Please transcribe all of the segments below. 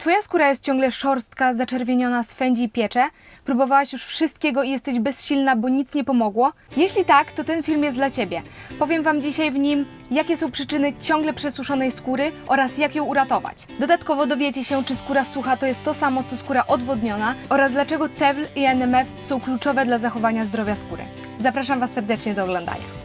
twoja skóra jest ciągle szorstka, zaczerwieniona, swędzi i piecze? Próbowałaś już wszystkiego i jesteś bezsilna, bo nic nie pomogło? Jeśli tak, to ten film jest dla ciebie. Powiem wam dzisiaj w nim, jakie są przyczyny ciągle przesuszonej skóry oraz jak ją uratować. Dodatkowo dowiecie się, czy skóra sucha to jest to samo, co skóra odwodniona oraz dlaczego TEWL i NMF są kluczowe dla zachowania zdrowia skóry. Zapraszam was serdecznie do oglądania.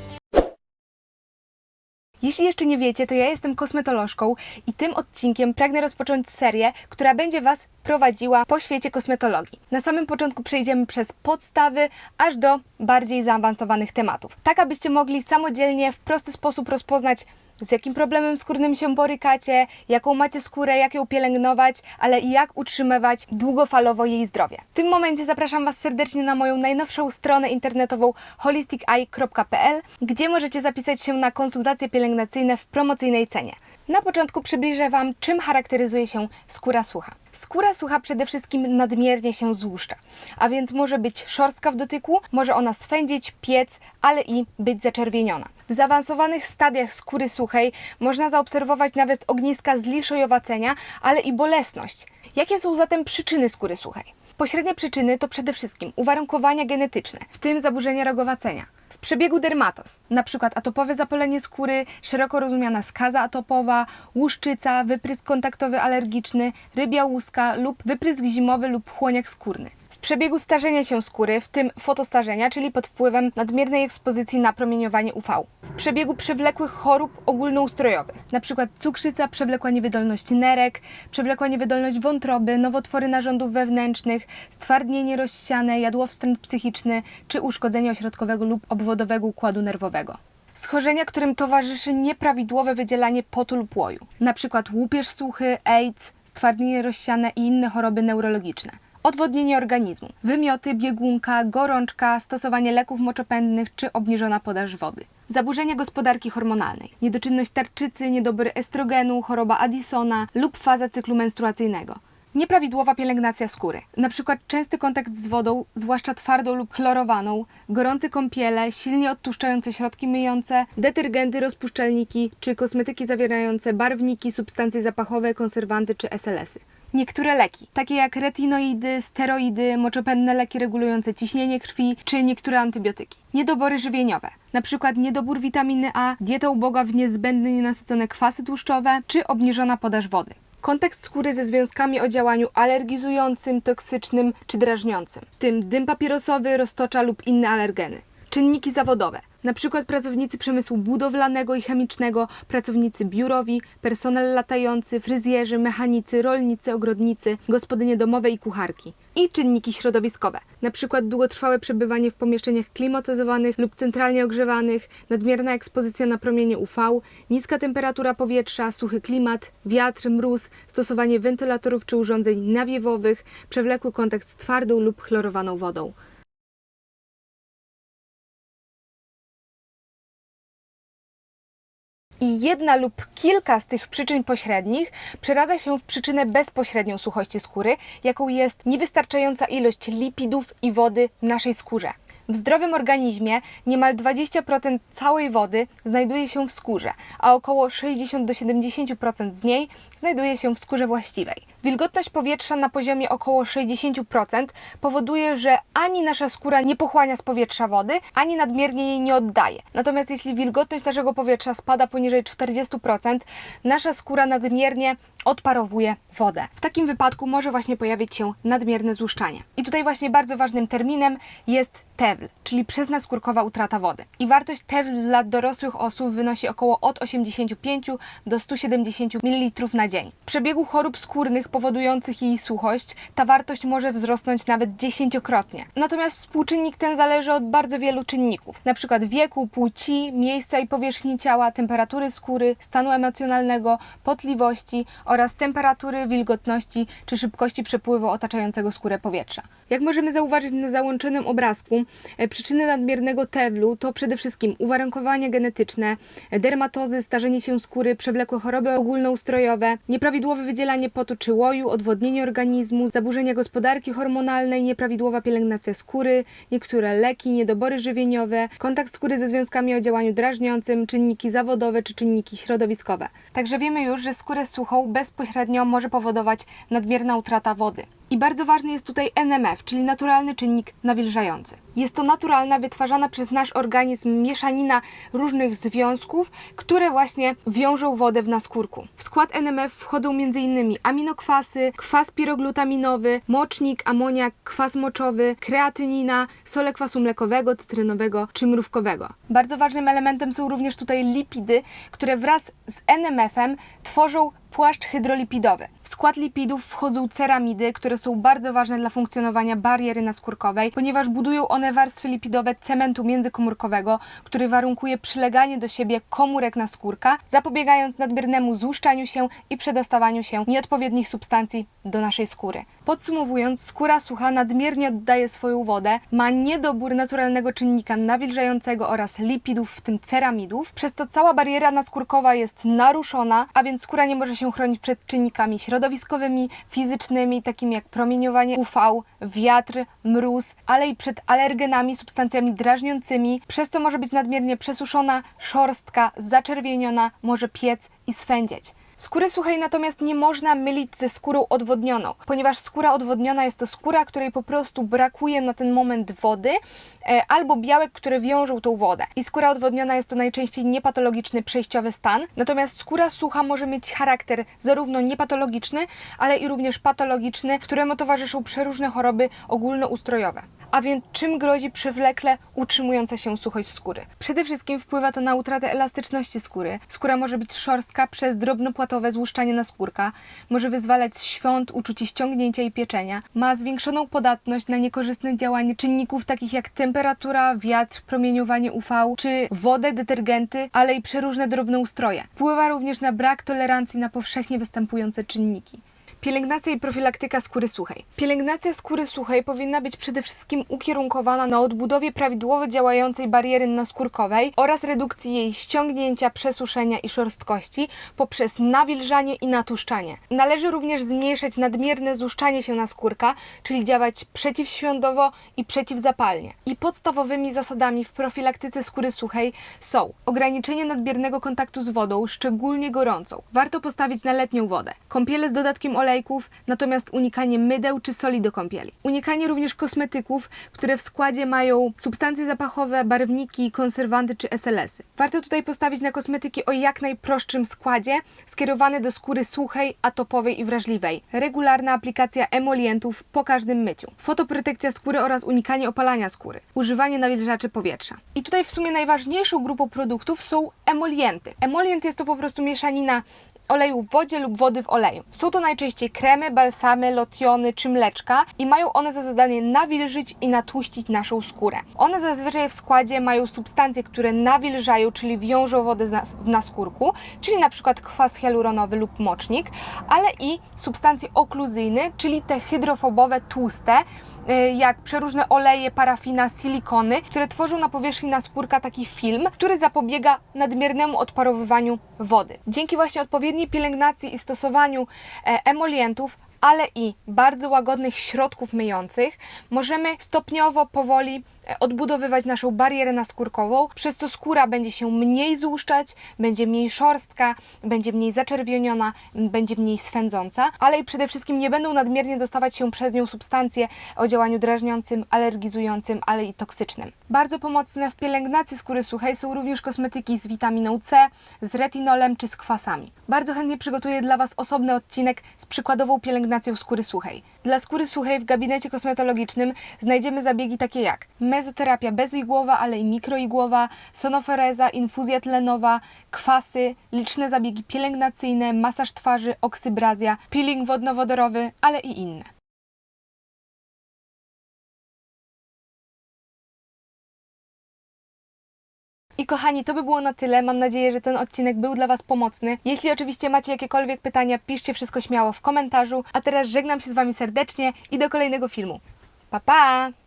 Jeśli jeszcze nie wiecie, to ja jestem kosmetolożką i tym odcinkiem pragnę rozpocząć serię, która będzie Was prowadziła po świecie kosmetologii. Na samym początku przejdziemy przez podstawy, aż do bardziej zaawansowanych tematów. Tak, abyście mogli samodzielnie, w prosty sposób rozpoznać, z jakim problemem skórnym się borykacie, jaką macie skórę, jak ją pielęgnować, ale i jak utrzymywać długofalowo jej zdrowie. W tym momencie zapraszam Was serdecznie na moją najnowszą stronę internetową holisticeye.pl, gdzie możecie zapisać się na konsultacje pielęgnacyjne w promocyjnej cenie. Na początku przybliżę Wam, czym charakteryzuje się skóra sucha. Skóra sucha przede wszystkim nadmiernie się złuszcza, a więc może być szorstka w dotyku, może ona swędzić, piec, ale i być zaczerwieniona. W zaawansowanych stadiach skóry suchej można zaobserwować nawet ogniska zliszojowacenia, ale i bolesność. Jakie są zatem przyczyny skóry suchej? Pośrednie przyczyny to przede wszystkim uwarunkowania genetyczne, w tym zaburzenia rogowacenia. W przebiegu dermatos, na przykład atopowe zapalenie skóry, szeroko rozumiana skaza atopowa, łuszczyca, wyprysk kontaktowy alergiczny, rybia łuska lub wyprysk zimowy lub chłoniak skórny. W przebiegu starzenia się skóry, w tym fotostarzenia, czyli pod wpływem nadmiernej ekspozycji na promieniowanie UV. W przebiegu przewlekłych chorób ogólnoustrojowych, np. cukrzyca, przewlekła niewydolność nerek, przewlekła niewydolność wątroby, nowotwory narządów wewnętrznych, stwardnienie rozsiane, jadłowstręt psychiczny czy uszkodzenie ośrodkowego lub obwodowego układu nerwowego. Schorzenia, którym towarzyszy nieprawidłowe wydzielanie potu lub łoju, np. łupież suchy, AIDS, stwardnienie rozsiane i inne choroby neurologiczne. Odwodnienie organizmu, wymioty, biegunka, gorączka, stosowanie leków moczopędnych czy obniżona podaż wody. Zaburzenia gospodarki hormonalnej, niedoczynność tarczycy, niedobory estrogenu, choroba Addisona lub faza cyklu menstruacyjnego. Nieprawidłowa pielęgnacja skóry, na przykład częsty kontakt z wodą, zwłaszcza twardą lub chlorowaną, gorące kąpiele, silnie odtłuszczające środki myjące, detergenty, rozpuszczalniki czy kosmetyki zawierające barwniki, substancje zapachowe, konserwanty czy SLS-y. Niektóre leki, takie jak retinoidy, steroidy, moczopędne leki regulujące ciśnienie krwi czy niektóre antybiotyki. Niedobory żywieniowe, przykład niedobór witaminy A, dieta uboga w niezbędne nienasycone kwasy tłuszczowe czy obniżona podaż wody. Kontakt skóry ze związkami o działaniu alergizującym, toksycznym czy drażniącym, w tym dym papierosowy, roztocza lub inne alergeny. Czynniki zawodowe, na przykład pracownicy przemysłu budowlanego i chemicznego, pracownicy biurowi, personel latający, fryzjerzy, mechanicy, rolnicy, ogrodnicy, gospodynie domowe i kucharki. I czynniki środowiskowe, na przykład długotrwałe przebywanie w pomieszczeniach klimatyzowanych lub centralnie ogrzewanych, nadmierna ekspozycja na promienie UV, niska temperatura powietrza, suchy klimat, wiatr, mróz, stosowanie wentylatorów czy urządzeń nawiewowych, przewlekły kontakt z twardą lub chlorowaną wodą. I jedna lub kilka z tych przyczyn pośrednich przeradza się w przyczynę bezpośrednią suchości skóry, jaką jest niewystarczająca ilość lipidów i wody w naszej skórze. W zdrowym organizmie niemal 20% całej wody znajduje się w skórze, a około 60 do 70% z niej znajduje się w skórze właściwej. Wilgotność powietrza na poziomie około 60% powoduje, że ani nasza skóra nie pochłania z powietrza wody, ani nadmiernie jej nie oddaje. Natomiast jeśli wilgotność naszego powietrza spada poniżej 40%, nasza skóra nadmiernie odparowuje wodę. W takim wypadku może właśnie pojawić się nadmierne złuszczanie. I tutaj właśnie bardzo ważnym terminem jest TEWL, czyli przyznaskórkowa utrata wody. I wartość TEWL dla dorosłych osób wynosi około od 85 do 170 ml na dzień. W przebiegu chorób skórnych powodujących jej suchość ta wartość może wzrosnąć nawet dziesięciokrotnie. Natomiast współczynnik ten zależy od bardzo wielu czynników, np. wieku, płci, miejsca i powierzchni ciała, temperatury skóry, stanu emocjonalnego, potliwości oraz temperatury, wilgotności czy szybkości przepływu otaczającego skórę powietrza. Jak możemy zauważyć na załączonym obrazku, e, przyczyny nadmiernego tewlu to przede wszystkim uwarunkowania genetyczne, dermatozy, starzenie się skóry, przewlekłe choroby ogólnoustrojowe, nieprawidłowe wydzielanie potu czy łoju, rozwoju, odwodnienie organizmu, zaburzenia gospodarki hormonalnej, nieprawidłowa pielęgnacja skóry, niektóre leki, niedobory żywieniowe, kontakt skóry ze związkami o działaniu drażniącym, czynniki zawodowe czy czynniki środowiskowe. Także wiemy już, że skórę suchą bezpośrednio może powodować nadmierna utrata wody. I bardzo ważny jest tutaj NMF, czyli naturalny czynnik nawilżający. Jest to naturalna, wytwarzana przez nasz organizm mieszanina różnych związków, które właśnie wiążą wodę w naskórku. W skład NMF wchodzą m.in. aminokwasy, kwas piroglutaminowy, mocznik, amoniak, kwas moczowy, kreatynina, sole kwasu mlekowego, cytrynowego czy mrówkowego. Bardzo ważnym elementem są również tutaj lipidy, które wraz z NMF-em tworzą płaszcz hydrolipidowy. W skład lipidów wchodzą ceramidy, które są bardzo ważne dla funkcjonowania bariery naskórkowej, ponieważ budują one warstwy lipidowe cementu międzykomórkowego, który warunkuje przyleganie do siebie komórek naskórka, zapobiegając nadmiernemu złuszczaniu się i przedostawaniu się nieodpowiednich substancji do naszej skóry. Podsumowując, skóra sucha nadmiernie oddaje swoją wodę, ma niedobór naturalnego czynnika nawilżającego oraz lipidów, w tym ceramidów, przez co cała bariera naskórkowa jest naruszona, a więc skóra nie może się chronić przed czynnikami środowiskowymi, fizycznymi, takimi jak promieniowanie UV, wiatr, mróz, ale i przed alergenami, substancjami drażniącymi, przez co może być nadmiernie przesuszona, szorstka, zaczerwieniona, może piec i swędzieć. Skóry suchej natomiast nie można mylić ze skórą odwodnioną, ponieważ skóra odwodniona jest to skóra, której po prostu brakuje na ten moment wody e, albo białek, które wiążą tą wodę. I skóra odwodniona jest to najczęściej niepatologiczny przejściowy stan, natomiast skóra sucha może mieć charakter zarówno niepatologiczny, ale i również patologiczny, któremu towarzyszą przeróżne choroby ogólnoustrojowe. A więc czym grozi przewlekle utrzymująca się suchość skóry? Przede wszystkim wpływa to na utratę elastyczności skóry. Skóra może być szorstka przez drobnopłatowe złuszczanie naskórka, może wyzwalać świąt uczucie ściągnięcia i pieczenia, ma zwiększoną podatność na niekorzystne działanie czynników takich jak temperatura, wiatr, promieniowanie UV czy wodę, detergenty, ale i przeróżne drobnoustroje. Wpływa również na brak tolerancji na powszechnie występujące czynniki. Pielęgnacja i profilaktyka skóry suchej. Pielęgnacja skóry suchej powinna być przede wszystkim ukierunkowana na odbudowie prawidłowo działającej bariery naskórkowej oraz redukcji jej ściągnięcia, przesuszenia i szorstkości poprzez nawilżanie i natuszczanie. Należy również zmniejszać nadmierne zuszczanie się naskórka, czyli działać przeciwświądowo i przeciwzapalnie. I podstawowymi zasadami w profilaktyce skóry suchej są ograniczenie nadmiernego kontaktu z wodą, szczególnie gorącą. Warto postawić na letnią wodę. Kąpiele z dodatkiem olejków, natomiast unikanie mydeł czy soli do kąpieli. Unikanie również kosmetyków, które w składzie mają substancje zapachowe, barwniki, konserwanty czy SLS-y. Warto tutaj postawić na kosmetyki o jak najprostszym składzie, skierowane do skóry suchej, atopowej i wrażliwej. Regularna aplikacja emolientów po każdym myciu. Fotoprotekcja skóry oraz unikanie opalania skóry. Używanie nawilżaczy powietrza. I tutaj w sumie najważniejszą grupą produktów są emolienty. Emolient jest to po prostu mieszanina oleju w wodzie lub wody w oleju. Są to najczęściej kremy, balsamy, lotiony czy mleczka i mają one za zadanie nawilżyć i natłuścić naszą skórę. One zazwyczaj w składzie mają substancje, które nawilżają, czyli wiążą wodę w naskórku, czyli na przykład kwas hialuronowy lub mocznik, ale i substancje okluzyjne, czyli te hydrofobowe, tłuste, jak przeróżne oleje, parafina, silikony, które tworzą na powierzchni naskórka taki film, który zapobiega nadmiernemu odparowywaniu wody. Dzięki właśnie odpowiedniej pielęgnacji i stosowaniu e, emolientów ale i bardzo łagodnych środków myjących możemy stopniowo, powoli odbudowywać naszą barierę naskórkową, przez co skóra będzie się mniej złuszczać, będzie mniej szorstka, będzie mniej zaczerwieniona, będzie mniej swędząca, ale i przede wszystkim nie będą nadmiernie dostawać się przez nią substancje o działaniu drażniącym, alergizującym, ale i toksycznym. Bardzo pomocne w pielęgnacji skóry suchej są również kosmetyki z witaminą C, z retinolem czy z kwasami. Bardzo chętnie przygotuję dla Was osobny odcinek z przykładową pielęgnacją skóry suchej. Dla skóry suchej w gabinecie kosmetologicznym znajdziemy zabiegi takie jak mezoterapia bezigłowa, ale i mikroigłowa, sonoforeza, infuzja tlenowa, kwasy, liczne zabiegi pielęgnacyjne, masaż twarzy, oksybrazja, peeling wodnowodorowy, ale i inne. I kochani, to by było na tyle. Mam nadzieję, że ten odcinek był dla Was pomocny. Jeśli oczywiście macie jakiekolwiek pytania, piszcie wszystko śmiało w komentarzu. A teraz żegnam się z Wami serdecznie i do kolejnego filmu. Pa pa!